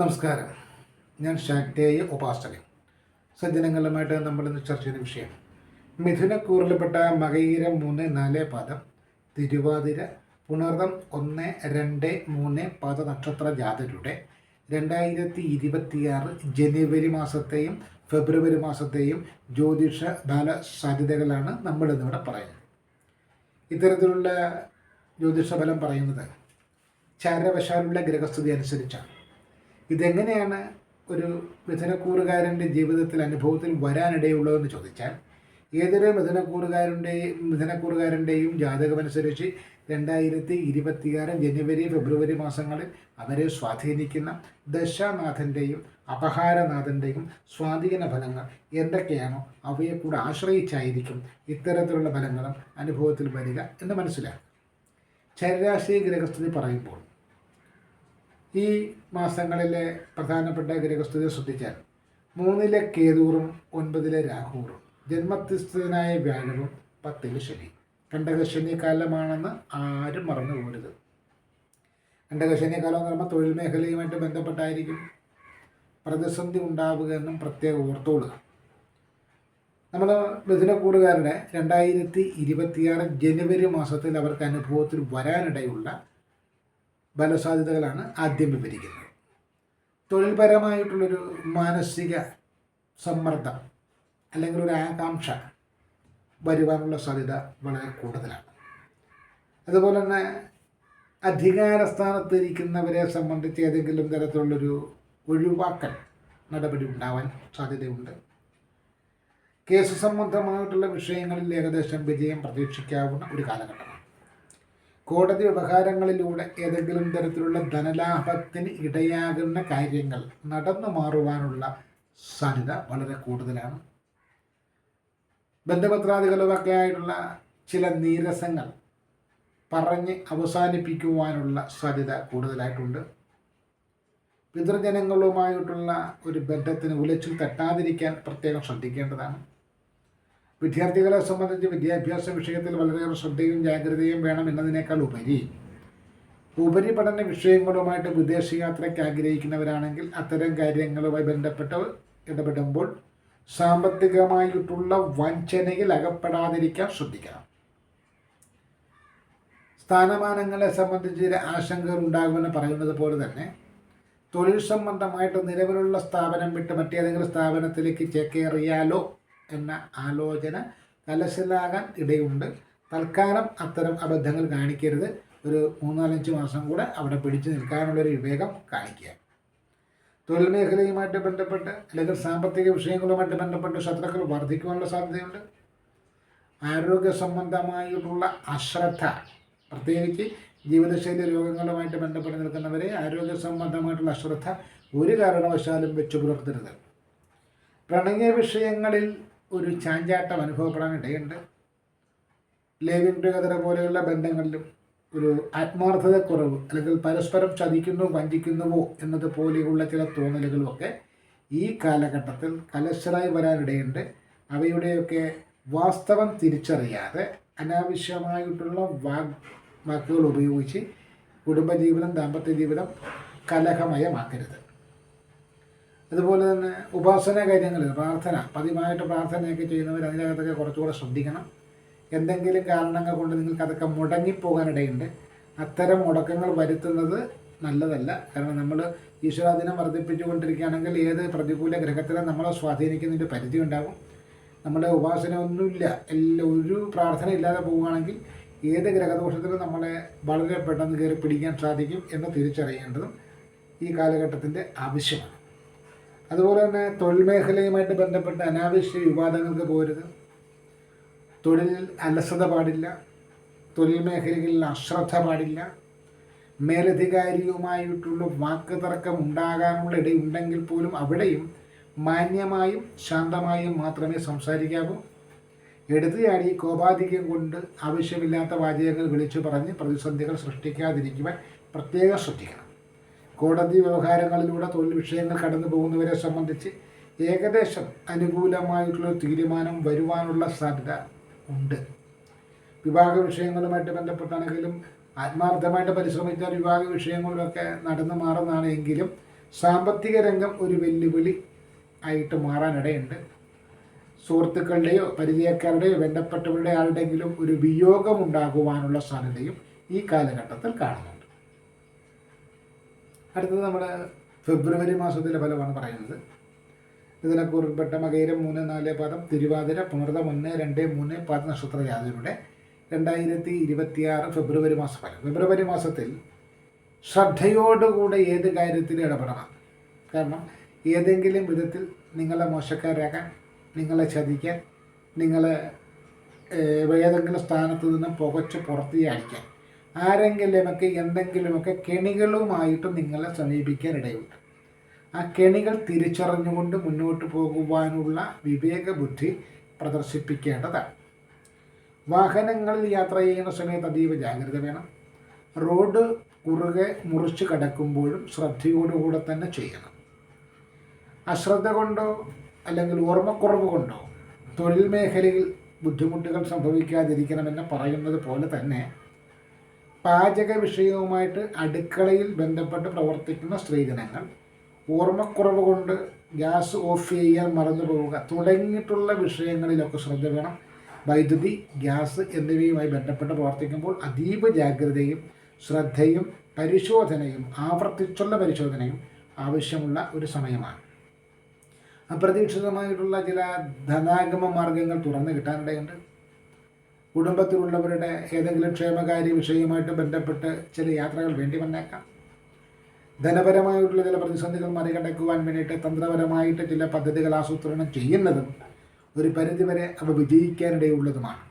നമസ്കാരം. ഞാൻ ശാക്തേയ ഉപാസകൻ. സജ്ജനങ്ങളുമായിട്ട് നമ്മൾ ഇന്ന് ചർച്ച ചെയ്യുന്ന വിഷയം മിഥുനക്കൂറിൽപ്പെട്ട മകയിരം മൂന്ന് നാല് പാദം തിരുവാതിര പുണർതം ഒന്ന് രണ്ട് മൂന്ന് പാദ നക്ഷത്ര ജാതരുടെ രണ്ടായിരത്തി ഇരുപത്തിയാറ് ജനുവരി മാസത്തെയും ഫെബ്രുവരി മാസത്തെയും ജ്യോതിഷ ഫല സാധ്യതകളാണ് നമ്മൾ ഇന്നിവിടെ പറയുന്നത്. ഇത്തരത്തിലുള്ള ജ്യോതിഷ ഫലം പറയുന്നത് ചാരവശാലുള്ള ഗ്രഹസ്ഥിതി അനുസരിച്ചാണ്. ഇതെങ്ങനെയാണ് ഒരു മിഥുനക്കൂറുകാരന്റെ ജീവിതത്തിൽ അനുഭവത്തിൽ വരാനിടയുള്ളതെന്ന് ചോദിച്ചാൽ ഏതൊരു മിഥുനക്കൂറുകാരന്റെയും മിഥുനക്കൂറുകാരന്റെയും ജാതകമനുസരിച്ച് രണ്ടായിരത്തി ഇരുപത്തിയാറ് ജനുവരി ഫെബ്രുവരി മാസങ്ങളിൽ അവരെ സ്വാധീനിക്കുന്ന ദശാനാഥന്റെയും അപഹാരനാഥന്റെയും സ്വാധീന ഫലങ്ങൾ എന്തൊക്കെയാണോ അവയെ കൂടെ ആശ്രയിച്ചായിരിക്കും ഇത്തരത്തിലുള്ള ഫലങ്ങളും അനുഭവത്തിൽ വരിക എന്ന് മനസ്സിലാക്കുക. ശരാശരി ഗ്രഹസ്ഥിതി പറയുമ്പോൾ ഈ മാസങ്ങളിലെ പ്രധാനപ്പെട്ട ഗ്രഹസ്ഥിതി ശ്രദ്ധിച്ചാൽ മൂന്നിലെ കേതൂറും ഒൻപതിലെ രാഹുവും ജന്മത്തിസ്ഥനായ വ്യാഴവും പത്തിലെ ശനി. കണ്ടകശനി കാലമാണെന്ന് ആരും മറന്നു പോകരുത്. കണ്ടകശനി കാലം എന്ന് പറയുമ്പോൾ തൊഴിൽ മേഖലയുമായിട്ട് ബന്ധപ്പെട്ടായിരിക്കും. പ്രതിസന്ധി ഉണ്ടാവുക എന്നും പ്രത്യേകം ഓർത്തോളുക. നമ്മൾ മിഥുനക്കൂറുകാരുടെ രണ്ടായിരത്തി ഇരുപത്തിയാറ് ജനുവരി മാസത്തിൽ അവർക്ക് അനുഭവത്തിൽ വരാനിടയുള്ള ബലസാധ്യതകളാണ് ആദ്യം വിവരിക്കുന്നത്. തൊഴിൽപരമായിട്ടുള്ളൊരു മാനസിക സമ്മർദ്ദം അല്ലെങ്കിൽ ഒരു ആകാംക്ഷ വരുവാനുള്ള സാധ്യത വളരെ കൂടുതലാണ്. അതുപോലെ തന്നെ അധികാര സ്ഥാനത്തിരിക്കുന്നവരെ സംബന്ധിച്ച് ഏതെങ്കിലും തരത്തിലുള്ളൊരു ഒഴിവാക്കൽ നടപടി ഉണ്ടാവാൻ സാധ്യതയുണ്ട്. കേസ് സംബന്ധമായിട്ടുള്ള വിഷയങ്ങളിൽ ഏകദേശം വിജയം പ്രതീക്ഷിക്കാവുന്ന ഒരു കാലഘട്ടമാണ് കോടതി വ്യവഹാരങ്ങളിലൂടെ ഏതെങ്കിലും തരത്തിലുള്ള ധനലാഭത്തിന് ഇടയാകുന്ന കാര്യങ്ങൾ നടന്നു മാറുവാനുള്ള സാധ്യത വളരെ കൂടുതലാണ്. ബന്ധപത്രാദികളുമൊക്കെ ആയിട്ടുള്ള ചില നീരസങ്ങൾ പറഞ്ഞ് അവസാനിപ്പിക്കുവാനുള്ള സാധ്യത കൂടുതലായിട്ടുണ്ട്. പിതൃജനങ്ങളുമായിട്ടുള്ള ഒരു ബന്ധത്തിന് ഉലച്ചിൽ തട്ടാതിരിക്കാൻ പ്രത്യേകം ശ്രദ്ധിക്കേണ്ടതാണ്. വിദ്യാർത്ഥികളെ സംബന്ധിച്ച് വിദ്യാഭ്യാസ വിഷയത്തിൽ വളരെയേറെ ശ്രദ്ധയും ജാഗ്രതയും വേണം എന്നതിനേക്കാൾ ഉപരി. ഉപരിപഠന വിഷയങ്ങളുമായിട്ട് വിദേശയാത്രയ്ക്ക് ആഗ്രഹിക്കുന്നവരാണെങ്കിൽ അത്തരം കാര്യങ്ങളുമായി ബന്ധപ്പെട്ട് ഇടപെടുമ്പോൾ സാമ്പത്തികമായിട്ടുള്ള വഞ്ചനയിൽ അകപ്പെടാതിരിക്കാൻ ശ്രദ്ധിക്കണം. സ്ഥാനമാനങ്ങളെ സംബന്ധിച്ച് ആശങ്കകൾ ഉണ്ടാകുമെന്ന് പറയുന്നത് പോലെ തന്നെ തൊഴിൽ സംബന്ധമായിട്ട് നിലവിലുള്ള സ്ഥാപനം വിട്ട് മറ്റേതെങ്കിലും സ്ഥാപനത്തിലേക്ക് ചേക്കേറിയാലോ എന്ന ആലോചന കലശലാകാൻ ഇടയുണ്ട്. തൽക്കാലം അത്തരം അബദ്ധങ്ങൾ കാണിക്കരുത്. ഒരു മൂന്നാലഞ്ച് മാസം കൂടെ അവിടെ പിടിച്ചു നിൽക്കാനുള്ളൊരു വിവേകം കാണിക്കുക. തൊഴിൽ മേഖലയുമായിട്ട് ബന്ധപ്പെട്ട് അല്ലെങ്കിൽ സാമ്പത്തിക വിഷയങ്ങളുമായിട്ട് ബന്ധപ്പെട്ട് ശത്രുക്കൾ വർദ്ധിക്കുവാനുള്ള സാധ്യതയുണ്ട്. ആരോഗ്യ സംബന്ധമായിട്ടുള്ള അശ്രദ്ധ പ്രത്യേകിച്ച് ജീവിതശൈലി രോഗങ്ങളുമായിട്ട് ബന്ധപ്പെട്ട് നിൽക്കുന്നവരെ ആരോഗ്യ സംബന്ധമായിട്ടുള്ള അശ്രദ്ധ ഒരു കാരണവശാലും വെച്ചു പുലർത്തരുത്. പ്രണയ വിഷയങ്ങളിൽ ഒരു ചാഞ്ചാട്ടം അനുഭവപ്പെടാൻ ഇടയുണ്ട്. ടുഗദർ പോലെയുള്ള ബന്ധങ്ങളിലും ഒരു ആത്മാർത്ഥതക്കുറവ് അല്ലെങ്കിൽ പരസ്പരം ചതിക്കുന്നു വഞ്ചിക്കുന്നുവോ എന്നത് പോലെയുള്ള ചില തോന്നലുകളുമൊക്കെ ഈ കാലഘട്ടത്തിൽ കലശലായി വരാനിടയുണ്ട് അവയുടെയൊക്കെ വാസ്തവം തിരിച്ചറിയാതെ അനാവശ്യമായിട്ടുള്ള വാഗ് വാക്കുകൾ ഉപയോഗിച്ച് കുടുംബജീവിതം ദാമ്പത്യ ജീവിതം കലഹമയമാക്കരുത്. അതുപോലെ തന്നെ ഉപാസന കാര്യങ്ങൾ പ്രാർത്ഥന പതിവായിട്ട് പ്രാർത്ഥനയൊക്കെ ചെയ്യുന്നവർ അതിനകത്തൊക്കെ കുറച്ചുകൂടെ ശ്രദ്ധിക്കണം. എന്തെങ്കിലും കാരണങ്ങൾ കൊണ്ട് നിങ്ങൾക്ക് അതൊക്കെ മുടങ്ങിപ്പോകാനിടയുണ്ട്. അത്തരം മുടക്കങ്ങൾ വരുത്തുന്നത് നല്ലതല്ല. കാരണം നമ്മൾ ഈശ്വരാധീനം വർദ്ധിപ്പിച്ചുകൊണ്ടിരിക്കുകയാണെങ്കിൽ ഏത് പ്രതികൂല ഗ്രഹത്തിലും നമ്മളെ സ്വാധീനിക്കുന്നതിന്റെ പരിധി ഉണ്ടാകും നമ്മുടെ ഉപാസന ഒന്നുമില്ല എല്ലാ ഒരു പ്രാർത്ഥന ഇല്ലാതെ പോവുകയാണെങ്കിൽ ഏത് ഗ്രഹദോഷത്തിലും നമ്മളെ വളരെ പെട്ടെന്ന് കയറി പിടിക്കാൻ സാധിക്കും എന്ന് തിരിച്ചറിയേണ്ടതും ഈ കാലഘട്ടത്തിന്റെ ആവശ്യമാണ്. അതുപോലെ തന്നെ തൊഴിൽ മേഖലയുമായിട്ട് ബന്ധപ്പെട്ട അനാവശ്യ വിവാദങ്ങൾക്ക് പോരുത്. തൊഴിൽ അലസത പാടില്ല. തൊഴിൽ മേഖലകളിൽ അശ്രദ്ധ പാടില്ല. മേലധികാരിയുമായിട്ടുള്ള വാക്ക് തർക്കം ഉണ്ടാകാനുള്ള ഇടയുണ്ടെങ്കിൽ പോലും അവിടെയും മാന്യമായും ശാന്തമായും മാത്രമേ സംസാരിക്കാവൂ. എടുത്തുചാടി കോപാധികം കൊണ്ട് ആവശ്യമില്ലാത്ത വാചകങ്ങൾ വിളിച്ചു പറഞ്ഞ് പ്രതിസന്ധികൾ സൃഷ്ടിക്കാതിരിക്കുവാൻ പ്രത്യേകം ശ്രദ്ധിക്കണം. കോടതി വ്യവഹാരങ്ങളിലൂടെ തൊഴിൽ വിഷയങ്ങൾ കടന്നു പോകുന്നവരെ സംബന്ധിച്ച് ഏകദേശം അനുകൂലമായിട്ടുള്ള തീരുമാനം വരുവാനുള്ള സാധ്യത ഉണ്ട്. വിവാഹ വിഷയങ്ങളുമായിട്ട് ബന്ധപ്പെട്ടാണെങ്കിലും ആത്മാർത്ഥമായിട്ട് പരിശ്രമിച്ചാൽ വിവാഹ വിഷയങ്ങളിലൊക്കെ നടന്നു മാറുന്നതാണ് എങ്കിലും സാമ്പത്തിക രംഗം ഒരു വെല്ലുവിളി ആയിട്ട് മാറാനിടയുണ്ട്. സുഹൃത്തുക്കളുടെയോ പരിചയക്കാരുടെയോ ബന്ധപ്പെട്ടവരുടെ ആരുടെങ്കിലും ഒരു വിയോഗം ഉണ്ടാകുവാനുള്ള സാധ്യതയും ഈ കാലഘട്ടത്തിൽ കാണുന്നുണ്ട്. അടുത്തത് നമ്മുടെ ഫെബ്രുവരി മാസത്തിലെ ഫലമാണ് പറയുന്നത്. ഇതിനെ കുറിപ്പെട്ട മകയിരം മൂന്ന് നാല് പദം തിരുവാതിര പുണർതം ഒന്ന് രണ്ട് മൂന്ന് പാദ നക്ഷത്ര ജാതിയുടെ രണ്ടായിരത്തി ഇരുപത്തിയാറ് ഫെബ്രുവരി മാസ ഫലം. ഫെബ്രുവരി മാസത്തിൽ ശ്രദ്ധയോടുകൂടെ ഏത് കാര്യത്തിൽ ഇടപെടണം. കാരണം ഏതെങ്കിലും വിധത്തിൽ നിങ്ങളെ മോശക്കാരാക്കാൻ നിങ്ങളെ ചതിക്കാൻ നിങ്ങളെ ഏതെങ്കിലും സ്ഥാനത്ത് നിന്ന് പുകച്ച് പുറത്തേക്ക് അടിക്കാൻ ആരെങ്കിലുമൊക്കെ എന്തെങ്കിലുമൊക്കെ കെണികളുമായിട്ട് നിങ്ങളെ സമീപിക്കാൻ ഇടയുണ്ട് ആ കെണികൾ തിരിച്ചറിഞ്ഞുകൊണ്ട് മുന്നോട്ട് പോകുവാനുള്ള വിവേക ബുദ്ധി പ്രദർശിപ്പിക്കേണ്ടതാണ്. വാഹനങ്ങളിൽ യാത്ര ചെയ്യുന്ന സമയത്ത് അതീവ ജാഗ്രത വേണം. റോഡ് കുറുകെ മുറിച്ച് കടക്കുമ്പോഴും ശ്രദ്ധയോടുകൂടെ തന്നെ ചെയ്യണം. അശ്രദ്ധ കൊണ്ടോ അല്ലെങ്കിൽ ഓർമ്മക്കുറവ് കൊണ്ടോ തൊഴിൽ മേഖലയിൽ ബുദ്ധിമുട്ടുകൾ സംഭവിക്കാതിരിക്കണമെന്ന് പറയുന്നത് പോലെ തന്നെ പാചക വിഷയവുമായിട്ട് അടുക്കളയിൽ ബന്ധപ്പെട്ട് പ്രവർത്തിക്കുന്ന സ്ത്രീജനങ്ങൾ ഓർമ്മക്കുറവ് കൊണ്ട് ഗ്യാസ് ഓഫ് ചെയ്യാൻ മറന്നു പോവുക തുടങ്ങിയിട്ടുള്ള വിഷയങ്ങളിലൊക്കെ ശ്രദ്ധ വേണം. വൈദ്യുതി ഗ്യാസ് എന്നിവയുമായി ബന്ധപ്പെട്ട് പ്രവർത്തിക്കുമ്പോൾ അതീവ ജാഗ്രതയും ശ്രദ്ധയും പരിശോധനയും ആവർത്തിച്ചുള്ള പരിശോധനയും ആവശ്യമുള്ള ഒരു സമയമാണ്. അപ്രതീക്ഷിതമായിട്ടുള്ള ചില ധനാഗമ മാർഗങ്ങൾ തുറന്നു കിട്ടാനിടയുണ്ട്. കുടുംബത്തിലുള്ളവരുടെ ഏതെങ്കിലും ക്ഷേമകാര്യ വിഷയവുമായിട്ട് ബന്ധപ്പെട്ട് ചില യാത്രകൾ വേണ്ടി വന്നേക്കാം. ധനപരമായിട്ടുള്ള ചില പ്രതിസന്ധികൾ മറികടക്കുവാൻ വേണ്ടിയിട്ട് തന്ത്രപരമായിട്ട് ചില പദ്ധതികൾ ആസൂത്രണം ചെയ്യുന്നതും ഒരു പരിധിവരെ അവ വിജയിക്കാനിടയുള്ളതുമാണ്.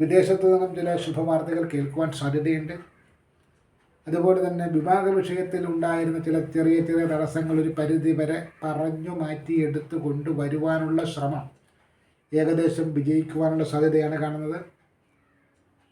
വിദേശത്തു നിന്നും ചില ശുഭവാർത്തകൾ കേൾക്കുവാൻ സാധ്യതയുണ്ട്. അതുപോലെ തന്നെ വിവാഹ വിഷയത്തിൽ ഉണ്ടായിരുന്ന ചില ചെറിയ ചെറിയ തടസ്സങ്ങൾ ഒരു പരിധി വരെ പറഞ്ഞു മാറ്റിയെടുത്തു കൊണ്ടുവരുവാനുള്ള ശ്രമം ഏകദേശം വിജയിക്കുവാനുള്ള സാധ്യതയാണ് കാണുന്നത്.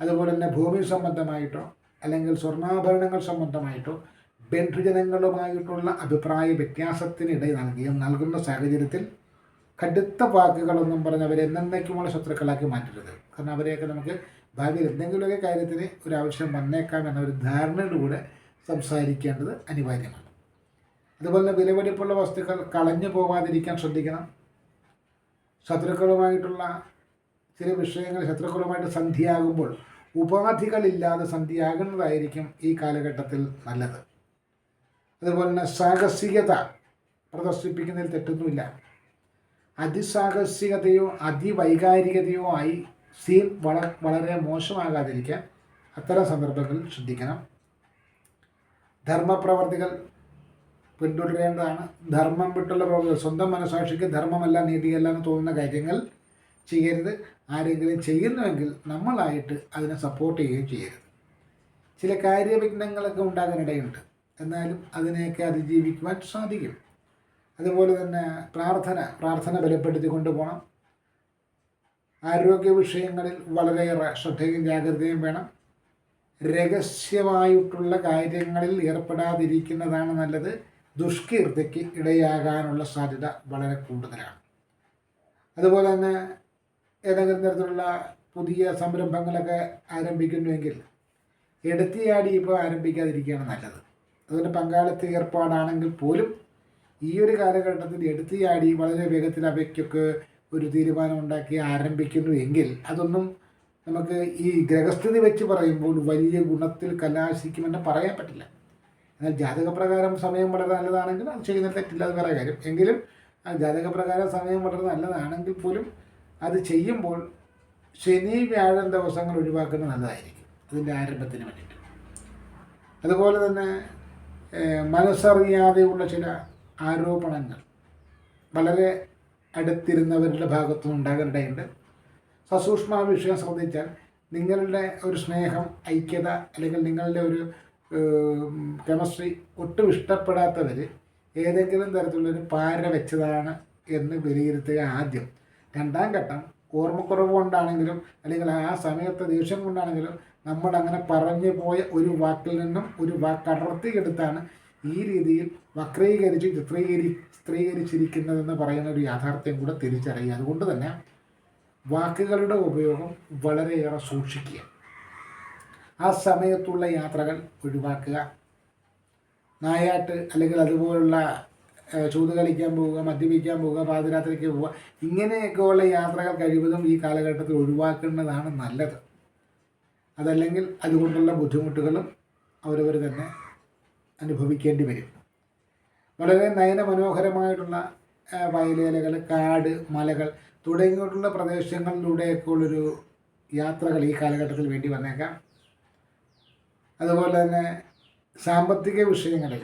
അതുപോലെ തന്നെ ഭൂമി സംബന്ധമായിട്ടോ അല്ലെങ്കിൽ സ്വർണാഭരണങ്ങൾ സംബന്ധമായിട്ടോ ബന്ധുജനങ്ങളുമായിട്ടുള്ള അഭിപ്രായ വ്യത്യാസത്തിനിട നൽകിയ നൽകുന്ന സാഹചര്യത്തിൽ കടുത്ത വാക്കുകളൊന്നും പറഞ്ഞ് അവരെ എന്നേക്കുമുള്ള ശത്രുക്കളാക്കി മാറ്റരുത്. കാരണം അവരെയൊക്കെ നമുക്ക് ഭാവിയിൽ എന്തെങ്കിലുമൊക്കെ കാര്യത്തിന് ഒരു ആവശ്യം വന്നേക്കാം എന്ന ഒരു സംസാരിക്കേണ്ടത് അനിവാര്യമാണ്. അതുപോലെ തന്നെ വിലപിടിപ്പുള്ള വസ്തുക്കൾ കളഞ്ഞു പോകാതിരിക്കാൻ ശ്രദ്ധിക്കണം. ശത്രുക്കളുമായിട്ടുള്ള ചില വിഷയങ്ങൾ ശത്രുക്കളുമായിട്ട് സന്ധിയാകുമ്പോൾ ഉപാധികളില്ലാതെ സന്ധിയാകുന്നതായിരിക്കും ഈ കാലഘട്ടത്തിൽ നല്ലത്. അതുപോലെ തന്നെ സാഹസികത പ്രദർശിപ്പിക്കുന്നതിൽ തെറ്റൊന്നുമില്ല. അതിസാഹസികതയോ അതിവൈകാരികതയോ ആയി സീൻ വള വളരെ മോശമാകാതിരിക്കാൻ അത്തരം സന്ദർഭങ്ങളിൽ ശ്രദ്ധിക്കണം. ധർമ്മപ്രവർത്തികൾ പിന്തുടരേണ്ടതാണ്. ധർമ്മം വിട്ടുള്ള പ്രവർത്തികൾ സ്വന്തം മനസാക്ഷിക്ക് ധർമ്മമല്ല നീതിയല്ല എന്ന് തോന്നുന്ന കാര്യങ്ങൾ ചെയ്യരുത്. ആരെങ്കിലും ചെയ്യുന്നുവെങ്കിൽ നമ്മളായിട്ട് അതിനെ സപ്പോർട്ട് ചെയ്യുകയും ചെയ്യരുത്. ചില കാര്യവിഘ്നങ്ങളൊക്കെ ഉണ്ടാകാനിടയുണ്ട്. എന്നാലും അതിനെയൊക്കെ അതിജീവിക്കുവാൻ സാധിക്കും. അതുപോലെ തന്നെ പ്രാർത്ഥന പ്രാർത്ഥന ബലപ്പെടുത്തി കൊണ്ടുപോകണം ആരോഗ്യ വിഷയങ്ങളിൽ വളരെയേറെ ശ്രദ്ധയും ജാഗ്രതയും വേണം. രഹസ്യമായിട്ടുള്ള കാര്യങ്ങളിൽ ഏർപ്പെടാതിരിക്കുന്നതാണ് നല്ലത്. ദുഷ്കീർത്തിക്ക് ഇടയാകാനുള്ള സാധ്യത വളരെ കൂടുതലാണ്. അതുപോലെ തന്നെ ഏതെങ്കിലും തരത്തിലുള്ള പുതിയ സംരംഭങ്ങളൊക്കെ ആരംഭിക്കുന്നുവെങ്കിൽ എടുത്തിയാടി ഇപ്പോൾ ആരംഭിക്കാതിരിക്കുകയാണ് നല്ലത്. അതുപോലെ പങ്കാളിത്ത ഏർപ്പാടാണെങ്കിൽ പോലും ഈ ഒരു കാലഘട്ടത്തിൽ എടുത്തിയാടി വളരെ വേഗത്തിൽ അവയ്ക്കൊക്കെ ഒരു തീരുമാനം ഉണ്ടാക്കി ആരംഭിക്കുന്നു എങ്കിൽ അതൊന്നും നമുക്ക് ഈ ഗ്രഹസ്ഥിതി വെച്ച് പറയുമ്പോൾ വലിയ ഗുണത്തിൽ കലാശിക്കുമെന്ന് പറയാൻ പറ്റില്ല. എന്നാൽ ജാതകപ്രകാരം സമയം വളരെ നല്ലതാണെങ്കിൽ അത് ചെയ്യുന്നത് തെറ്റില്ല അത് വേറെ കാര്യം. എങ്കിലും ആ ജാതകപ്രകാരം സമയം വളരെ നല്ലതാണെങ്കിൽ പോലും അത് ചെയ്യുമ്പോൾ ശനി വ്യാഴം ദിവസങ്ങൾ ഒഴിവാക്കുന്നത് നല്ലതായിരിക്കും. അതിന്റെ ആരംഭത്തിന് വേണ്ടിയിട്ട്. അതുപോലെ തന്നെ മനസ്സറിയാതെയുള്ള ചില ആരോപണങ്ങൾ വളരെ അടുത്തിരുന്നവരുടെ ഭാഗത്തുനിന്ന് ഉണ്ടാകാനിടയുണ്ട് സസൂക്ഷ്മ വിഷയം ശ്രദ്ധിച്ചാൽ നിങ്ങളുടെ ഒരു സ്നേഹം ഐക്യത അല്ലെങ്കിൽ നിങ്ങളുടെ ഒരു കെമിസ്ട്രി ഒട്ടും ഇഷ്ടപ്പെടാത്തവർ ഏതെങ്കിലും തരത്തിലുള്ളൊരു പാര വെച്ചതാണ് എന്ന് വിലയിരുത്തുക ആദ്യം. രണ്ടാം ഘട്ടം ഓർമ്മക്കുറവ് കൊണ്ടാണെങ്കിലും അല്ലെങ്കിൽ ആ സമയത്തെ ദേഷ്യം കൊണ്ടാണെങ്കിലും നമ്മൾ അങ്ങനെ പറഞ്ഞു പോയ ഒരു വാക്കിൽ നിന്നും ഒരു വാക്ക് അടർത്തിയെടുത്താണ് ഈ രീതിയിൽ വക്രീകരിച്ച് ചിത്രീകരി ചിത്രീകരിച്ചിരിക്കുന്നതെന്ന് പറയുന്ന ഒരു യാഥാർത്ഥ്യം കൂടെ തിരിച്ചറിയുക. അതുകൊണ്ട് തന്നെ വാക്കുകളുടെ ഉപയോഗം വളരെയേറെ സൂക്ഷിക്കുക. ആ സമയത്തുള്ള യാത്രകൾ ഒഴിവാക്കുക. നായാട്ട് അല്ലെങ്കിൽ അതുപോലുള്ള ചൂത് കളിക്കാൻ പോവുക മദ്യപിക്കാൻ പോവുക പാതിരാത്രിക്ക് പോവുക ഇങ്ങനെയൊക്കെയുള്ള യാത്രകൾ കഴിവതും ഈ കാലഘട്ടത്തിൽ ഒഴിവാക്കേണ്ടതാണ് നല്ലത്. അതല്ലെങ്കിൽ അതുകൊണ്ടുള്ള ബുദ്ധിമുട്ടുകളും അവരവർ തന്നെ അനുഭവിക്കേണ്ടി വരും. വളരെ നയന മനോഹരമായിട്ടുള്ള വയലേലകൾ കാട് മലകൾ തുടങ്ങിയിട്ടുള്ള പ്രദേശങ്ങളിലൂടെയൊക്കെ ഉള്ളൊരു യാത്രകൾ ഈ കാലഘട്ടത്തിൽ വേണ്ടി വന്നേക്കാം. അതുപോലെ തന്നെ സാമ്പത്തിക വിഷയങ്ങളിൽ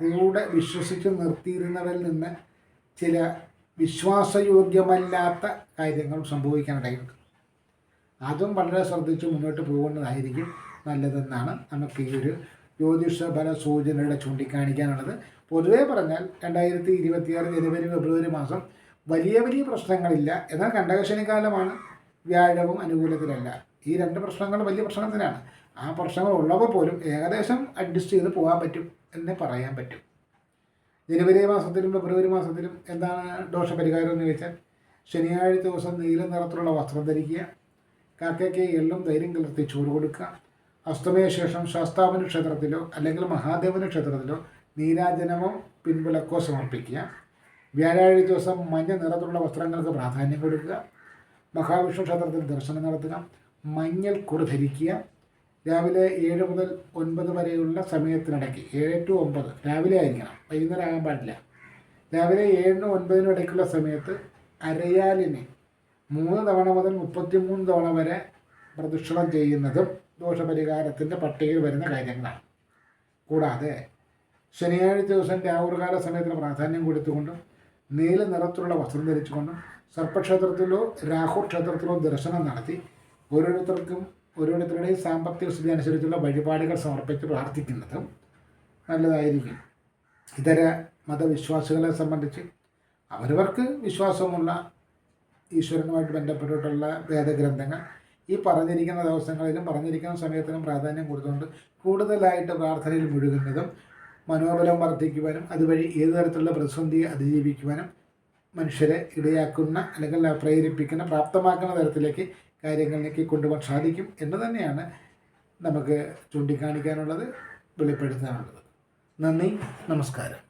കൂടെ വിശ്വസിച്ച് നിർത്തിയിരുന്നവരിൽ നിന്ന് ചില വിശ്വാസയോഗ്യമല്ലാത്ത കാര്യങ്ങൾ സംഭവിക്കാനിടയുണ്ട്. അതും വളരെ ശ്രദ്ധിച്ച് മുന്നോട്ട് പോകുന്നതായിരിക്കും നല്ലതെന്നാണ് നമുക്ക് ഈ ഒരു ജ്യോതിഷ ഫല സൂചനയുടെ ചൂണ്ടിക്കാണിക്കാനുള്ളത്. പൊതുവേ പറഞ്ഞാൽ രണ്ടായിരത്തി ഇരുപത്തിയാറ് ജനുവരി ഫെബ്രുവരി മാസം വലിയ വലിയ പ്രശ്നങ്ങളില്ല. എന്നാൽ കണ്ടകശനിക്കാലമാണ് വ്യാഴവും അനുകൂലത്തിലല്ല. ഈ രണ്ട് പ്രശ്നങ്ങൾ വലിയ പ്രശ്നത്തിനാണ്. ആ പ്രശ്നങ്ങൾ ഉള്ളപ്പോൾ പോലും ഏകദേശം അഡ്ജസ്റ്റ് ചെയ്ത് പോകാൻ പറ്റും എന്ന് പറയാൻ പറ്റും. ജനുവരി മാസത്തിലും ഫെബ്രുവരി മാസത്തിലും എന്താണ് ദോഷപരിഹാരം എന്ന് ചോദിച്ചാൽ ശനിയാഴ്ച ദിവസം നീല നിറത്തിലുള്ള വസ്ത്രം ധരിക്കുക കാക്കയ്ക്ക് എള്ളും ധൈര്യം കലർത്തി ചൂട് കൊടുക്കുക അസ്തമയ ശേഷം ശാസ്താപന ക്ഷേത്രത്തിലോ അല്ലെങ്കിൽ മഹാദേവന ക്ഷേത്രത്തിലോ നീരാജനമോ പിൻവിളക്കോ സമർപ്പിക്കുക വ്യാഴാഴ്ച ദിവസം മഞ്ഞ നിറത്തിലുള്ള വസ്ത്രങ്ങൾക്ക് പ്രാധാന്യം കൊടുക്കുക മഹാവിഷ്ണു ക്ഷേത്രത്തിൽ ദർശനം നടത്തുക മഞ്ഞൾ കുറി ധരിക്കുക രാവിലെ ഏഴ് മുതൽ ഒൻപത് വരെയുള്ള സമയത്തിനിടയ്ക്ക് ഏഴ് ടു ഒമ്പത് രാവിലെ ആയിരിക്കണം വൈകുന്നേരം ആകാൻ പാടില്ല. രാവിലെ ഏഴിനും ഒൻപതിനും ഇടയ്ക്കുള്ള സമയത്ത് അരയാലിനെ മൂന്ന് തവണ മുതൽ മുപ്പത്തിമൂന്ന് തവണ വരെ പ്രദക്ഷിണം ചെയ്യുന്നതും ദോഷപരിഹാരത്തിന്റെ പട്ടികയിൽ വരുന്ന കാര്യങ്ങളാണ്. കൂടാതെ ശനിയാഴ്ച ദിവസം രാവുകാല സമയത്തിന് പ്രാധാന്യം കൊടുത്തുകൊണ്ടും നീല നിറത്തിലുള്ള വസ്ത്രം ധരിച്ചുകൊണ്ടും സർപ്പക്ഷേത്രത്തിലോ രാഹു ക്ഷേത്രത്തിലോ ദർശനം നടത്തി ഓരോരുത്തർക്കും ഓരോരുത്തരുടെയും സാമ്പത്തിക സ്ഥിതി അനുസരിച്ചുള്ള വഴിപാടുകൾ സമർപ്പിച്ച് പ്രാർത്ഥിക്കുന്നതും നല്ലതായിരിക്കും. ഇതര മതവിശ്വാസികളെ സംബന്ധിച്ച് അവരവർക്ക് വിശ്വാസമുള്ള ഈശ്വരനുമായിട്ട് ബന്ധപ്പെട്ടിട്ടുള്ള വേദഗ്രന്ഥങ്ങൾ ഈ പറഞ്ഞിരിക്കുന്ന ദിവസങ്ങളിലും പറഞ്ഞിരിക്കുന്ന സമയത്തിനും പ്രാധാന്യം കൊടുത്തുകൊണ്ട് കൂടുതലായിട്ട് പ്രാർത്ഥനയിൽ മുഴുകുന്നതും മനോബലം വർദ്ധിക്കുവാനും അതുവഴി ഏത് തരത്തിലുള്ള പ്രതിസന്ധിയെ അതിജീവിക്കുവാനും മനുഷ്യരെ ഇടയാക്കുന്ന അല്ലെങ്കിൽ പ്രേരിപ്പിക്കുന്ന പ്രാപ്തമാക്കുന്ന തരത്തിലേക്ക് കാര്യങ്ങളിലേക്ക് കൊണ്ടുപോകാൻ സാധിക്കും എന്ന് തന്നെയാണ് നമുക്ക് ചൂണ്ടിക്കാണിക്കാനുള്ളത് വെളിപ്പെടുത്താനുള്ളത്. നന്ദി നമസ്കാരം.